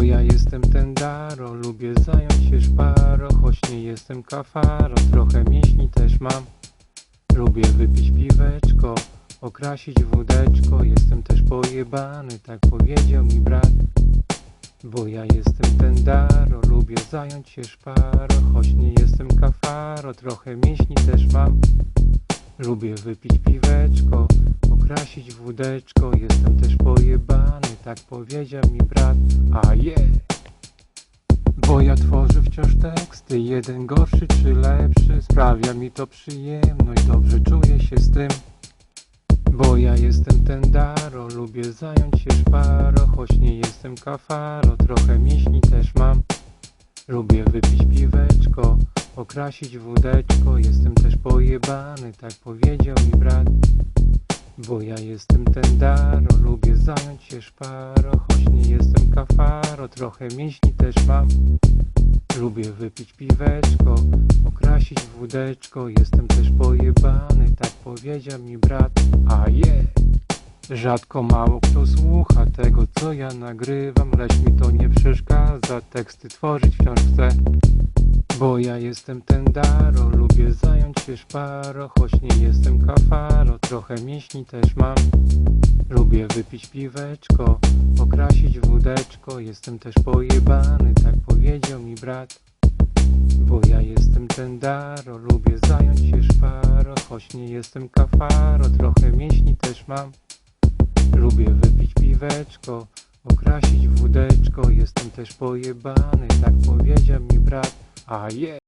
Bo ja jestem ten daro, lubię zająć się szparo Choć nie jestem kafaro, trochę mięśni też mam. Lubię wypić piweczko, okrasić wódeczko Jestem też pojebany, tak powiedział mi brat. Bo ja jestem ten daro, lubię zająć się szparo Choć nie jestem kafaro, trochę mięśni też mam. Lubię wypić piweczko, okrasić wódeczko Jestem też pojebany tak powiedział mi brat, a je. Bo ja tworzę wciąż teksty, jeden gorszy czy lepszy, sprawia mi to przyjemność, dobrze czuję się z tym. Bo ja jestem ten daro, lubię zająć się szparo, choć nie jestem kafaro, trochę mięśni też mam. Lubię wypić piweczko, okrasić wódeczko, jestem też pojebany, tak powiedział mi brat. Bo ja jestem ten daro, lubię zająć się szparo, choć nie jestem kafaro, trochę mięśni też mam. Lubię wypić piweczko, okrasić wódeczko, jestem też pojebany, tak powiedział mi brat, a je. Rzadko mało kto słucha tego, co ja nagrywam, lecz mi to nie przeszkadza, teksty tworzyć wciąż chcę. Bo ja jestem ten daro, lubię zająć się szparo, choć nie jestem kafaro, trochę mięśni też mam. Lubię wypić piweczko, okrasić wódeczko, jestem też pojebany, tak powiedział mi brat. Bo ja jestem ten daro, lubię zająć się szparo, choć nie jestem kafaro, trochę mięśni też mam. Lubię wypić piweczko, okrasić wódeczko, jestem też pojebany, tak powiedział mi brat, a je.